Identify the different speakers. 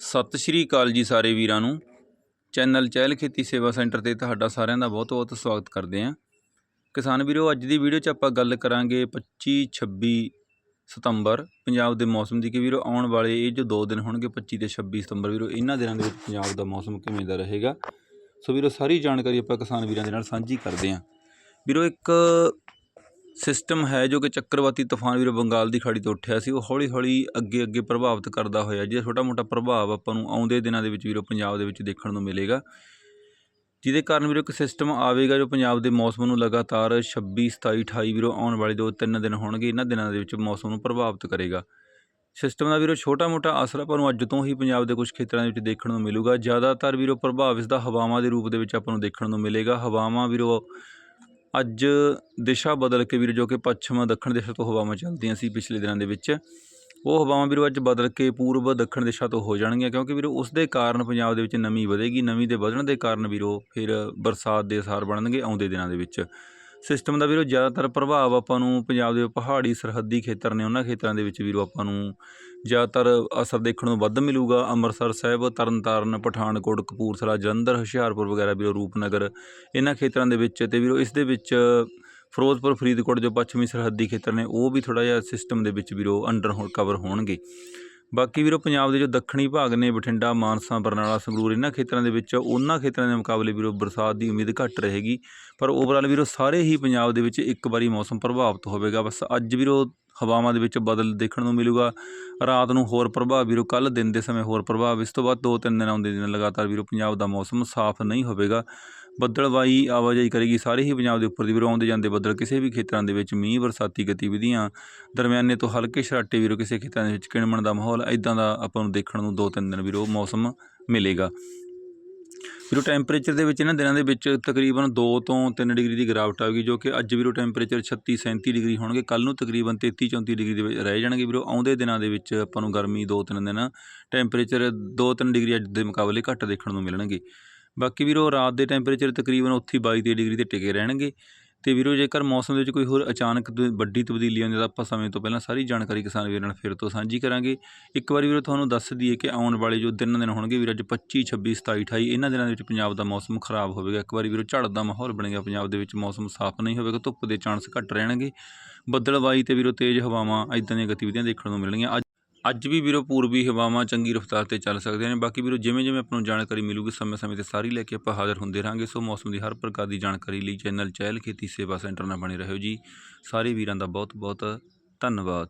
Speaker 1: ਸਤਿ ਸ਼੍ਰੀ ਅਕਾਲ ਜੀ ਸਾਰੇ ਵੀਰਾਂ ਨੂੰ। ਚੈਨਲ ਚਹਿਲ ਖੇਤੀ ਸੇਵਾ ਸੈਂਟਰ ਤੇ ਤੁਹਾਡਾ ਸਾਰਿਆਂ ਦਾ ਬਹੁਤ-ਬਹੁਤ ਸਵਾਗਤ ਕਰਦੇ ਹਾਂ। ਕਿਸਾਨ ਵੀਰੋ, ਅੱਜ ਦੀ ਵੀਡੀਓ 'ਚ ਆਪਾਂ ਗੱਲ ਕਰਾਂਗੇ 25 26 ਸਤੰਬਰ, ਪੰਜਾਬ ਦੇ ਮੌਸਮ ਦੀ। ਕਿ ਵੀਰੋ, ਆਉਣ ਵਾਲੇ ਇਹ ਜੋ ਦੋ ਦਿਨ ਹੋਣਗੇ 25 ਤੇ 26 ਸਤੰਬਰ ਵੀਰੋ, ਇਹਨਾਂ ਦਿਨਾਂ ਦੇ ਵਿੱਚ ਪੰਜਾਬ ਦਾ ਮੌਸਮ ਕਿਵੇਂ ਦਾ ਰਹੇਗਾ? ਸੋ ਵੀਰੋ, ਸਾਰੀ ਜਾਣਕਾਰੀ ਆਪਾਂ ਕਿਸਾਨ ਵੀਰਾਂ ਦੇ ਨਾਲ ਸਾਂਝੀ ਕਰਦੇ ਹਾਂ। ਵੀਰੋ, ਇੱਕ ਸਿਸਟਮ ਹੈ ਜੋ ਕਿ ਚੱਕਰਵਾਤੀ ਤੂਫਾਨ ਵੀਰੋ ਬੰਗਾਲ ਦੀ ਖਾੜੀ ਤੋਂ ਉੱਠਿਆ ਸੀ, ਉਹ ਹੌਲੀ ਹੌਲੀ ਅੱਗੇ ਅੱਗੇ ਪ੍ਰਭਾਵਿਤ ਕਰਦਾ ਹੋਇਆ ਜਿਹੜਾ ਛੋਟਾ ਮੋਟਾ ਪ੍ਰਭਾਵ ਆਪਾਂ ਨੂੰ ਆਉਂਦੇ ਦਿਨਾਂ ਦੇ ਵਿੱਚ ਵੀਰੋ ਪੰਜਾਬ ਦੇ ਵਿੱਚ ਦੇਖਣ ਨੂੰ ਮਿਲੇਗਾ। ਜਿਹਦੇ ਕਾਰਨ ਵੀਰੋ ਇੱਕ ਸਿਸਟਮ ਆਵੇਗਾ ਜੋ ਪੰਜਾਬ ਦੇ ਮੌਸਮ ਨੂੰ ਲਗਾਤਾਰ 26 27 28 ਵੀਰੋ ਆਉਣ ਵਾਲੇ ਦੋ ਤਿੰਨ ਦਿਨ ਹੋਣਗੇ, ਇਹਨਾਂ ਦਿਨਾਂ ਦੇ ਵਿੱਚ ਮੌਸਮ ਨੂੰ ਪ੍ਰਭਾਵਿਤ ਕਰੇਗਾ। ਸਿਸਟਮ ਦਾ ਵੀਰੋ ਛੋਟਾ ਮੋਟਾ ਅਸਰ ਆਪਾਂ ਨੂੰ ਅੱਜ ਤੋਂ ਹੀ ਪੰਜਾਬ ਦੇ ਕੁਝ ਖੇਤਰਾਂ ਦੇ ਵਿੱਚ ਦੇਖਣ ਨੂੰ ਮਿਲੂਗਾ। ਜ਼ਿਆਦਾਤਰ ਵੀਰੋ ਪ੍ਰਭਾਵ ਇਸ ਦਾ ਹਵਾਵਾਂ ਦੇ ਰੂਪ ਦੇ ਵਿੱਚ ਆਪਾਂ ਨੂੰ ਦੇਖਣ ਨੂੰ ਮਿਲੇਗਾ। ਹਵਾਵਾਂ ਵੀਰੋ ਅੱਜ ਦਿਸ਼ਾ ਬਦਲ ਕੇ ਵੀਰ ਜੋ ਕਿ ਪੱਛਮ ਦੱਖਣ ਦਿਸ਼ਾ ਤੋਂ ਹਵਾਵਾਂ ਚੱਲਦੀਆਂ ਸੀ ਪਿਛਲੇ ਦਿਨਾਂ ਦੇ ਵਿੱਚ, ਉਹ ਹਵਾਵਾਂ ਵੀਰੋ ਅੱਜ ਬਦਲ ਕੇ ਪੂਰਬ ਦੱਖਣ ਦਿਸ਼ਾ ਤੋਂ ਹੋ ਜਾਣਗੀਆਂ ਕਿਉਂਕਿ ਵੀਰੋ ਉਸ ਦੇ ਕਾਰਨ ਪੰਜਾਬ ਦੇ ਵਿੱਚ ਨਮੀ ਵਧੇਗੀ, ਨਮੀ ਦੇ ਵਧਣ ਦੇ ਕਾਰਨ ਵੀਰੋ ਫਿਰ ਬਰਸਾਤ ਦੇ ਅਸਾਰ ਬਣਨਗੇ ਆਉਂਦੇ ਦਿਨਾਂ ਦੇ ਵਿੱਚ। ਸਿਸਟਮ ਦਾ ਵੀਰੋ ਜ਼ਿਆਦਾਤਰ ਪ੍ਰਭਾਵ ਆਪਾਂ ਨੂੰ ਪੰਜਾਬ ਦੇ ਪਹਾੜੀ ਸਰਹੱਦੀ ਖੇਤਰ ਨੇ, ਉਹਨਾਂ ਖੇਤਰਾਂ ਦੇ ਵਿੱਚ ਵੀਰੋ ਆਪਾਂ ਨੂੰ ਜ਼ਿਆਦਾਤਰ ਅਸਰ ਦੇਖਣ ਨੂੰ ਵੱਧ ਮਿਲੂਗਾ। ਅੰਮ੍ਰਿਤਸਰ ਸਾਹਿਬ, ਤਰਨਤਾਰਨ, ਪਠਾਨਕੋਟ, ਕਪੂਰਥਲਾ, ਜਲੰਧਰ, ਹੁਸ਼ਿਆਰਪੁਰ ਵਗੈਰਾ ਵੀਰੋ, ਰੂਪਨਗਰ ਇਹਨਾਂ ਖੇਤਰਾਂ ਦੇ ਵਿੱਚ ਤੇ ਵੀਰੋ ਇਸ ਦੇ ਵਿੱਚ ਫਿਰੋਜ਼ਪੁਰ, ਫਰੀਦਕੋਟ ਜੋ ਪੱਛਮੀ ਸਰਹੱਦੀ ਖੇਤਰ ਨੇ, ਉਹ ਵੀ ਥੋੜਾ ਜਿਹਾ ਸਿਸਟਮ ਦੇ ਵਿੱਚ ਵੀਰੋ ਅੰਡਰ ਹੋ ਕਵਰ ਹੋਣਗੇ। ਬਾਕੀ ਵੀਰੋ, ਪੰਜਾਬ ਦੇ ਜੋ ਦੱਖਣੀ ਭਾਗ ਨੇ, ਬਠਿੰਡਾ, ਮਾਨਸਾ, ਬਰਨਾਲਾ, ਸੰਗਰੂਰ ਇਹਨਾਂ ਖੇਤਰਾਂ ਦੇ ਵਿੱਚ ਉਹਨਾਂ ਖੇਤਰਾਂ ਦੇ ਮੁਕਾਬਲੇ ਵੀਰੋ, ਬਰਸਾਤ ਦੀ ਉਮੀਦ ਘੱਟ ਰਹੇਗੀ। ਪਰ ਓਵਰਆਲ ਵੀਰੋ, ਸਾਰੇ ਹੀ ਪੰਜਾਬ ਦੇ ਵਿੱਚ ਇੱਕ ਵਾਰੀ ਮੌਸਮ ਪ੍ਰਭਾਵਿਤ ਹੋਵੇਗਾ। ਬਸ ਅੱਜ ਵੀਰੋ, ਹਵਾਵਾਂ ਦੇ ਵਿੱਚ ਬਦਲ ਦੇਖਣ ਨੂੰ ਮਿਲੂਗਾ। ਰਾਤ ਨੂੰ ਹੋਰ ਪ੍ਰਭਾਵ ਵੀਰੋ ਕੱਲ ਦਿਨ ਦੇ ਸਮੇਂ ਹੋਰ ਪ੍ਰਭਾਵ। ਇਸ ਤੋਂ ਬਾਅਦ ਦੋ ਤਿੰਨ ਦਿਨ ਆਉਂਦੇ ਦਿਨ ਲਗਾਤਾਰ ਵੀਰੋ, ਪੰਜਾਬ ਦਾ ਮੌਸਮ ਸਾਫ਼ ਨਹੀਂ ਹੋਵੇਗਾ। ਬੱਦਲਵਾਈ ਆਵਾਜਾਈ ਕਰੇਗੀ। ਸਾਰੇ ਹੀ ਪੰਜਾਬ ਦੇ ਉੱਪਰ ਦੀ ਵੀਰੋ ਆਉਂਦੇ ਜਾਂਦੇ ਬੱਦਲ ਕਿਸੇ ਵੀ ਖੇਤਰਾਂ ਦੇ ਵਿੱਚ ਮੀਂਹ, ਬਰਸਾਤੀ ਗਤੀਵਿਧੀਆਂ ਦਰਮਿਆਨੇ ਤੋਂ ਹਲਕੇ ਸਰਾਟੇ ਵੀਰੋ ਕਿਸੇ ਖੇਤਰਾਂ ਦੇ ਵਿੱਚ ਕਿਣਮਣ ਦਾ ਮਾਹੌਲ। ਇਦਾਂ ਦਾ ਆਪਾਂ ਨੂੰ ਦੇਖਣ ਨੂੰ ਦੋ ਤਿੰਨ ਦਿਨ ਵੀਰੋ ਮੌਸਮ ਮਿਲੇਗਾ। ਵੀਰੋ ਟੈਂਪਰੇਚਰ ਦੇ ਵਿੱਚ ਇਹਨਾਂ ਦਿਨਾਂ ਦੇ ਵਿੱਚ ਤਕਰੀਬਨ 2 ਤੋਂ 3 ਡਿਗਰੀ ਦੀ ਗਿਰਾਵਟ ਆਵੇਗੀ, ਜੋ ਕਿ ਅੱਜ ਵੀਰੋ ਟੈਂਪਰੇਚਰ 36 37 ਡਿਗਰੀ ਹੋਣਗੇ। ਕੱਲ ਨੂੰ ਤਕਰੀਬਨ 33 34 ਡਿਗਰੀ ਦੇ ਵਿੱਚ ਰਹਿ ਜਾਣਗੇ। ਵੀਰੋ ਆਉਂਦੇ ਦਿਨਾਂ ਦੇ ਵਿੱਚ ਆਪਾਂ ਨੂੰ ਗਰਮੀ 2-3 ਦਿਨ ਟੈਂਪਰੇਚਰ 2-3 ਡਿਗਰੀ ਅੱਜ ਦੇ ਮੁਕਾਬਲੇ ਘੱਟ ਦੇਖਣ ਨੂੰ ਮਿਲਣਗੇ। ਬਾਕੀ ਵੀਰੋ, ਰਾਤ ਦੇ ਟੈਂਪਰੇਚਰ ਤਕਰੀਬਨ ਉੱਥੇ 22 ਡਿਗਰੀ ਤੇ ਟਿਕੇ ਰਹਿਣਗੇ। ਅਤੇ ਵੀਰੋ, ਜੇਕਰ ਮੌਸਮ ਦੇ ਵਿੱਚ ਕੋਈ ਹੋਰ ਅਚਾਨਕ ਵੱਡੀ ਤਬਦੀਲੀ ਆਉਂਦੀ ਤਾਂ ਆਪਾਂ ਸਮੇਂ ਤੋਂ ਪਹਿਲਾਂ ਸਾਰੀ ਜਾਣਕਾਰੀ ਕਿਸਾਨ ਵੀਰ ਨਾਲ ਫਿਰ ਤੋਂ ਸਾਂਝੀ ਕਰਾਂਗੇ। ਇੱਕ ਵਾਰੀ ਵੀਰੋ, ਤੁਹਾਨੂੰ ਦੱਸ ਦਈਏ ਕਿ ਆਉਣ ਵਾਲੇ ਜੋ ਦਿਨ ਦਿਨ ਹੋਣਗੇ ਵੀਰ, ਅੱਜ 25 26 27 28 ਇਹਨਾਂ ਦਿਨਾਂ ਦੇ ਵਿੱਚ ਪੰਜਾਬ ਦਾ ਮੌਸਮ ਖਰਾਬ ਹੋਵੇਗਾ। ਇੱਕ ਵਾਰੀ ਵੀਰੋ, ਝੜ ਦਾ ਮਾਹੌਲ ਬਣੇਗਾ। ਪੰਜਾਬ ਦੇ ਵਿੱਚ ਮੌਸਮ ਸਾਫ਼ ਨਹੀਂ ਹੋਵੇਗਾ, ਧੁੱਪ ਦੇ ਚਾਂਸ ਘੱਟ ਰਹਿਣਗੇ। ਬੱਦਲਵਾਈ ਤੇ ਵੀਰੋ, ਤੇਜ਼ ਹਵਾਵਾਂ ਇਦਾਂ ਦੀਆਂ ਗਤੀਵਿਧੀਆਂ ਦੇਖਣ ਨੂੰ ਮਿਲਣਗੀਆਂ। ਅੱਜ ਵੀ ਵੀਰੋ ਪੂਰਬੀ ਹਵਾਵਾਂ ਚੰਗੀ ਰਫ਼ਤਾਰ ਤੇ ਚੱਲ ਸਕਦੇ ਨੇ। ਬਾਕੀ ਵੀਰੋ, ਜਿਵੇਂ ਜਿਵੇਂ ਆਪਾਂ ਨੂੰ ਜਾਣਕਾਰੀ ਮਿਲੂਗੀ ਸਮੇਂ-ਸਮੇਂ ਤੇ ਸਾਰੀ ਲੈ ਕੇ ਆਪਾਂ ਹਾਜ਼ਰ ਹੁੰਦੇ ਰਹਾਂਗੇ। ਸੋ ਮੌਸਮ ਦੀ ਹਰ ਪ੍ਰਕਾਰ ਦੀ ਜਾਣਕਾਰੀ ਲਈ ਚੈਨਲ ਚਹਿਲ ਖੇਤੀ ਸੇਵਾ ਸੈਂਟਰ ਨਾਲ ਬਣੇ ਰਹੋ ਜੀ। ਸਾਰੇ ਵੀਰਾਂ ਦਾ ਬਹੁਤ-ਬਹੁਤ ਧੰਨਵਾਦ।